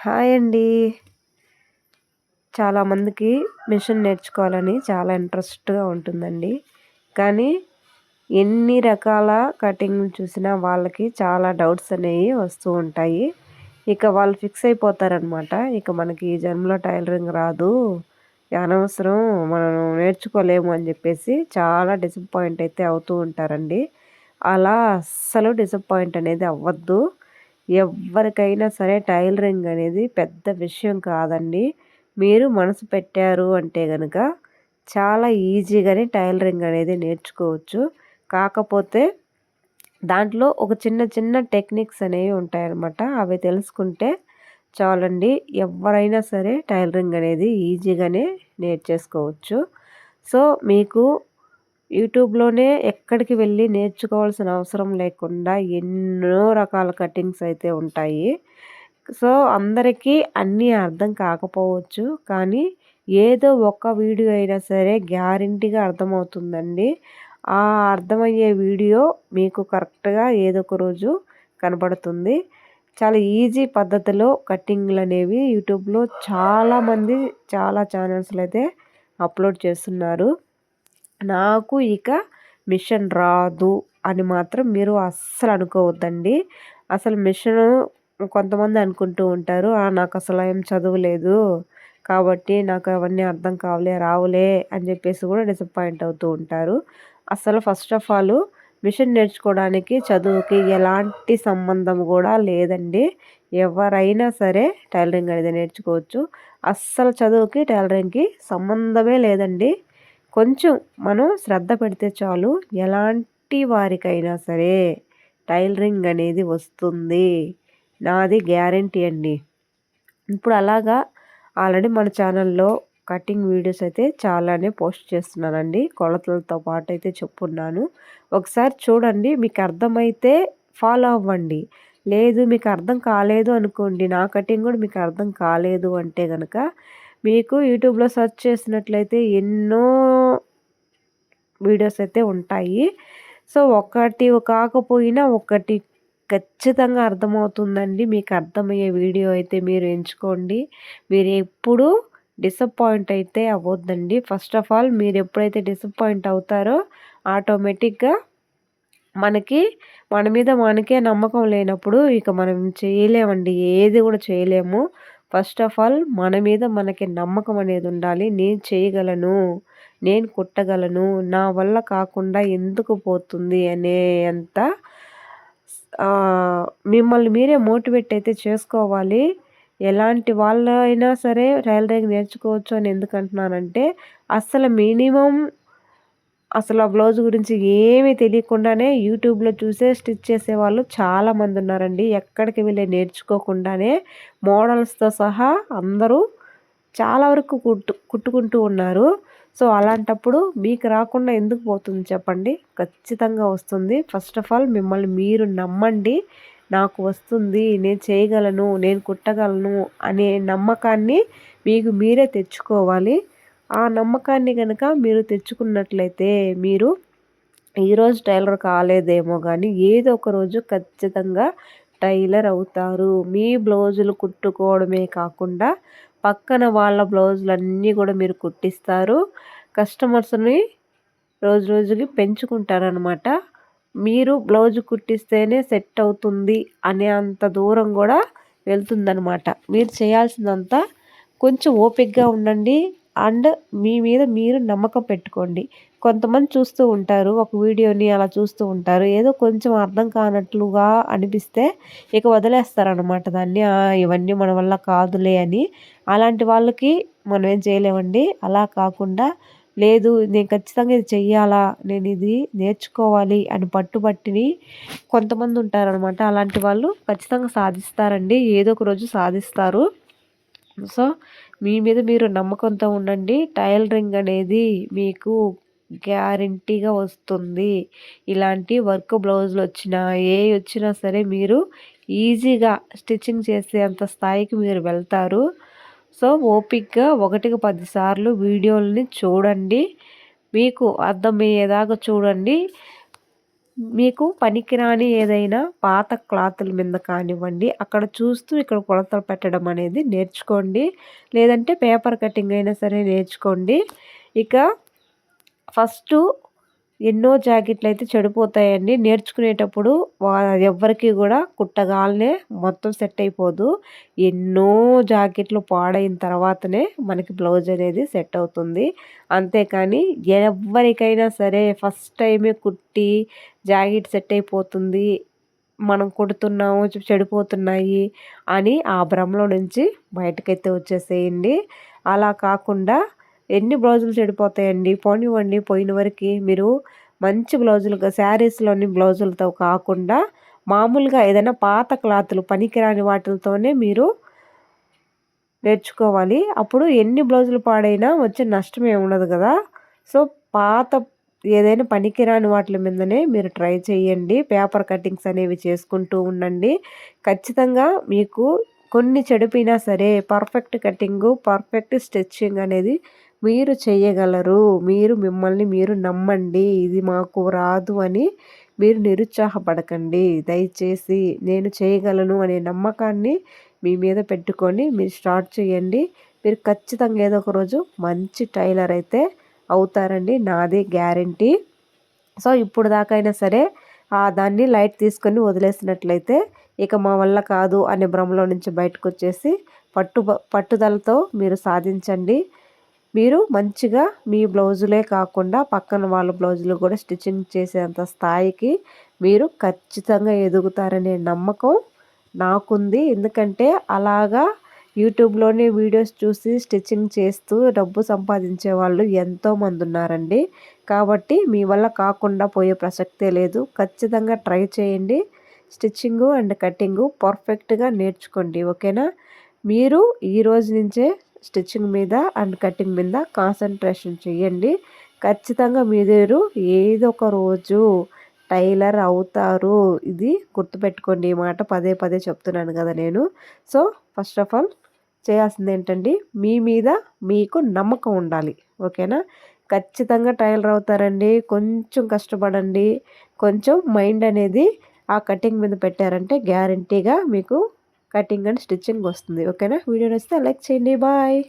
Hi అండి. చాలామందికి machine నేర్చుకోవాలని చాలా ఇంట్రెస్ట్గా ఉంటుందండి. కానీ ఎన్ని రకాల కటింగ్ చూసినా వాళ్ళకి చాలా డౌట్స్ అనేవి వస్తూ ఉంటాయి. ఇక వాళ్ళు ఫిక్స్ అయిపోతారనమాట ఇక మనకి ఈ జన్మలో టైలరింగ్ రాదు. అనవసరం మనం నేర్చుకోలేము అని చెప్పేసి చాలా డిసప్పాయింట్ అయితే అవుతూ ఉంటారండి. అలా అస్సలు డిసప్పాయింట్ అనేది అవ్వద్దు. ఎవరికైనా సరే టైలరింగ్ అనేది పెద్ద విషయం కాదండి. మీరు మనసు పెట్టారు అంటే కనుక చాలా ఈజీగానే టైలరింగ్ అనేది నేర్చుకోవచ్చు. కాకపోతే దాంట్లో ఒక చిన్న చిన్న టెక్నిక్స్ అనేవి ఉంటాయన్నమాట. అవి తెలుసుకుంటే చాలండి. ఎవరైనా సరే టైలరింగ్ అనేది ఈజీగానే నేర్చేసుకోవచ్చు. సో మీకు యూట్యూబ్లోనే ఎక్కడికి వెళ్ళి నేర్చుకోవాల్సిన అవసరం లేకుండా ఎన్నో రకాల కటింగ్స్ అయితే ఉంటాయి. సో అందరికీ అన్నీ అర్థం కాకపోవచ్చు. కానీ ఏదో ఒక వీడియో అయినా సరే గ్యారంటీగా అర్థమవుతుందండి. ఆ అర్థమయ్యే వీడియో మీకు కరెక్ట్గా ఏదో ఒక రోజు కనబడుతుంది. చాలా ఈజీ పద్ధతిలో కటింగ్లు అనేవి యూట్యూబ్లో చాలామంది చాలా ఛానల్స్లో అయితే అప్లోడ్ చేస్తున్నారు. నాకు ఇక మిషన్ రాదు అని మాత్రం మీరు అస్సలు అనుకోవద్దండి. అసలు మిషన్ కొంతమంది అనుకుంటూ ఉంటారు నాకు అసలు ఏం చదువులేదు కాబట్టి నాకు అవన్నీ అర్థం కావలే రావులే అని చెప్పేసి కూడా డిసప్పాయింట్ అవుతూ ఉంటారు. అసలు ఫస్ట్ ఆఫ్ ఆల్ మిషన్ నేర్చుకోవడానికి చదువుకి ఎలాంటి సంబంధం కూడా లేదండి. ఎవరైనా సరే టైలరింగ్ అనేది నేర్చుకోవచ్చు. అస్సలు చదువుకి టైలరింగ్కి సంబంధమే లేదండి. కొంచెం మనం శ్రద్ధ పెడితే చాలు ఎలాంటి వారికైనా సరే టైలరింగ్ అనేది వస్తుంది. నాది గ్యారంటీ అండి. ఇప్పుడు అలాగా ఆల్రెడీ మన ఛానల్లో కటింగ్ వీడియోస్ అయితే చాలానే పోస్ట్ చేస్తున్నానండి. కొలతలతో పాటు అయితే చెప్పున్నాను. ఒకసారి చూడండి మీకు అర్థమైతే ఫాలో అవ్వండి. లేదు మీకు అర్థం కాలేదు అనుకోండి నా కటింగ్ కూడా మీకు అర్థం కాలేదు అంటే కనుక మీకు యూట్యూబ్లో సెర్చ్ చేసినట్లయితే ఎన్నో వీడియోస్ అయితే ఉంటాయి. సో ఒకటి కాకపోయినా ఒకటి ఖచ్చితంగా అర్థమవుతుందండి. మీకు అర్థమయ్యే వీడియో అయితే మీరు ఎంచుకోండి. మీరు ఎప్పుడు డిసప్పాయింట్ అయితే అవ్వద్దండి. ఫస్ట్ ఆఫ్ ఆల్ మీరు ఎప్పుడైతే డిసప్పాయింట్ అవుతారో ఆటోమేటిక్గా మనకి మన మీద మనకే నమ్మకం లేనప్పుడు ఇక మనం చేయలేమండి. ఏది కూడా చేయలేము. ఫస్ట్ ఆఫ్ ఆల్ మన మీద మనకి నమ్మకం అనేది ఉండాలి. నేను చేయగలను నేను కుట్టగలను నా వల్ల కాకుండా ఎందుకు పోతుంది అనే అంత మిమ్మల్ని మీరే మోటివేట్ అయితే చేసుకోవాలి. ఎలాంటి వాళ్ళైనా సరే టైలరింగ్ నేర్చుకోవచ్చు అని ఎందుకు అంటున్నానంటే అసలు మినిమం అసలు ఆ బ్లౌజ్ గురించి ఏమీ తెలియకుండానే యూట్యూబ్లో చూసే స్టిచ్ చేసే వాళ్ళు చాలామంది ఉన్నారండి. ఎక్కడికి వెళ్ళి నేర్చుకోకుండానే మోడల్స్తో సహా అందరూ చాలా వరకు కుట్టు కుట్టుకుంటూ ఉన్నారు. సో అలాంటప్పుడు మీకు రాకుండా ఎందుకు పోతుంది చెప్పండి? ఖచ్చితంగా వస్తుంది. ఫస్ట్ ఆఫ్ ఆల్ మిమ్మల్ని మీరు నమ్మండి. నాకు వస్తుంది నేను చేయగలను నేను కుట్టగలను అనే నమ్మకాన్ని మీకు మీరే తెచ్చుకోవాలి. ఆ నమ్మకాన్ని కనుక మీరు తెచ్చుకున్నట్లయితే మీరు ఈరోజు టైలర్ కాలేదేమో కానీ ఏదో ఒక రోజు ఖచ్చితంగా టైలర్ అవుతారు. మీ బ్లౌజులు కుట్టుకోవడమే కాకుండా పక్కన వాళ్ళ బ్లౌజులు అన్నీ కూడా మీరు కుట్టిస్తారు. కస్టమర్స్ని రోజు రోజుకి పెంచుకుంటారనమాట మీరు బ్లౌజ్ కుట్టిస్తేనే సెట్ అవుతుంది అనే అంత దూరం కూడా వెళ్తుందనమాట మీరు చేయాల్సిందంతా కొంచెం ఓపికగా ఉండండి. అండ్ మీ మీద మీరు నమ్మకం పెట్టుకోండి. కొంతమంది చూస్తూ ఉంటారు ఒక వీడియోని అలా చూస్తూ ఉంటారు. ఏదో కొంచెం అర్థం కానట్లుగా అనిపిస్తే ఇక వదిలేస్తారనమాట దాన్ని. ఇవన్నీ మన వల్ల కాదులే అని. అలాంటి వాళ్ళకి మనం ఏం చేయలేమండి. అలా కాకుండా లేదు నేను ఖచ్చితంగా ఇది చెయ్యాలా నేను ఇది నేర్చుకోవాలి అని పట్టుబట్టిని కొంతమంది ఉంటారనమాట అలాంటి వాళ్ళు ఖచ్చితంగా సాధిస్తారండి. ఏదో ఒక రోజు సాధిస్తారు. సో మీ మీద మీరు నమ్మకంతో ఉండండి. టైలరింగ్ అనేది మీకు గ్యారంటీగా వస్తుంది. ఇలాంటి వర్క్ బ్లౌజులు వచ్చినా ఏ వచ్చినా సరే మీరు ఈజీగా స్టిచ్చింగ్ చేసే అంత స్థాయికి మీరు వెళ్తారు. సో ఓపిక్గా ఒకటికి పదిసార్లు వీడియోలని చూడండి. మీకు అర్థమయ్యేదాకా చూడండి. మీకు పనికిరాని ఏదైనా పాత క్లాతుల మీద కానివ్వండి అక్కడ చూస్తూ ఇక్కడ కొలతలు పెట్టడం అనేది నేర్చుకోండి. లేదంటే పేపర్ కటింగ్ అయినా సరే నేర్చుకోండి. ఇక ఫస్ట్ ఎన్నో జాకెట్లు అయితే చెడిపోతాయండి నేర్చుకునేటప్పుడు ఎవ్వరికి కూడా కుట్టగాలనే మొత్తం సెట్ అయిపోదు. ఎన్నో జాకెట్లు పాడైన తర్వాతనే మనకి బ్లౌజ్ అనేది సెట్ అవుతుంది. అంతేకాని ఎవరికైనా సరే ఫస్ట్ టైమే కుట్టి జాకెట్ సెట్ అయిపోతుంది. మనం కుడుతున్నాము చెడిపోతున్నాయి అని ఆ భ్రమలో నుంచి బయటకైతే వచ్చేసేయండి. అలా కాకుండా ఎన్ని బ్లౌజులు చెడిపోతాయండి? పోనివ్వండి పోయిన వరకు మీరు మంచి బ్లౌజులుగా శారీస్లోని బ్లౌజులతో కాకుండా మామూలుగా ఏదైనా పాత క్లాతులు పనికిరాని వాటితోనే మీరు నేర్చుకోవాలి. అప్పుడు ఎన్ని బ్లౌజులు పాడైనా వచ్చే నష్టం ఏమి ఉండదు కదా. సో పాత ఏదైనా పనికిరాని వాటి మీదనే మీరు ట్రై చేయండి. పేపర్ కటింగ్స్ అనేవి చేసుకుంటూ ఉండండి. ఖచ్చితంగా మీకు కొన్ని చెడిపోయినా సరే పర్ఫెక్ట్ కటింగు పర్ఫెక్ట్ స్టిచ్చింగ్ అనేది మీరు చేయగలరు. మీరు మిమ్మల్ని మీరు నమ్మండి. ఇది మాకు రాదు అని మీరు నిరుత్సాహపడకండి. దయచేసి నేను చేయగలను అనే నమ్మకాన్ని మీ మీద పెట్టుకొని మీరు స్టార్ట్ చేయండి. మీరు ఖచ్చితంగా ఏదో ఒక రోజు మంచి టైలర్ అయితే అవుతారండి. నాది గ్యారంటీ. సో ఇప్పుడు దాకైనా సరే దాన్ని లైట్ తీసుకొని వదిలేసినట్లయితే ఇక మా వల్ల కాదు అనే భ్రమలో నుంచి బయటకు వచ్చేసి పట్టు పట్టుదలతో మీరు సాధించండి. మీరు మంచిగా మీ బ్లౌజులే కాకుండా పక్కన వాళ్ళ బ్లౌజులు కూడా స్టిచ్చింగ్ చేసేంత స్థాయికి మీరు ఖచ్చితంగా ఎదుగుతారనే నమ్మకం నాకుంది. ఎందుకంటే అలాగా యూట్యూబ్లోనే వీడియోస్ చూసి స్టిచ్చింగ్ చేస్తూ డబ్బు సంపాదించే వాళ్ళు ఎంతోమంది ఉన్నారండి. కాబట్టి మీ వల్ల కాకుండా పోయే ప్రసక్తే లేదు. ఖచ్చితంగా ట్రై చేయండి. స్టిచ్చింగు అండ్ కటింగు పర్ఫెక్ట్గా నేర్చుకోండి. ఓకేనా? మీరు ఈ రోజు నుంచే స్టిచ్చింగ్ మీద అండ్ కటింగ్ మీద కాన్సన్ట్రేషన్ చేయండి. ఖచ్చితంగా మీరు ఏదో ఒక రోజు టైలర్ అవుతారు. ఇది గుర్తుపెట్టుకోండి. ఈ మాట పదే పదే చెప్తున్నాను కదా నేను. సో ఫస్ట్ ఆఫ్ ఆల్ చేయాల్సింది ఏంటండి? మీ మీద మీకు నమ్మకం ఉండాలి. ఓకేనా? ఖచ్చితంగా టైలర్ అవుతారండి. కొంచెం కష్టపడండి. కొంచెం మైండ్ అనేది ఆ కటింగ్ మీద పెట్టారంటే గ్యారంటీగా మీకు కటింగ్ అండ్ స్టిచ్చింగ్ వస్తుంది. ఓకేనా? వీడియో నచ్చితే లైక్ చేయండి. బాయ్.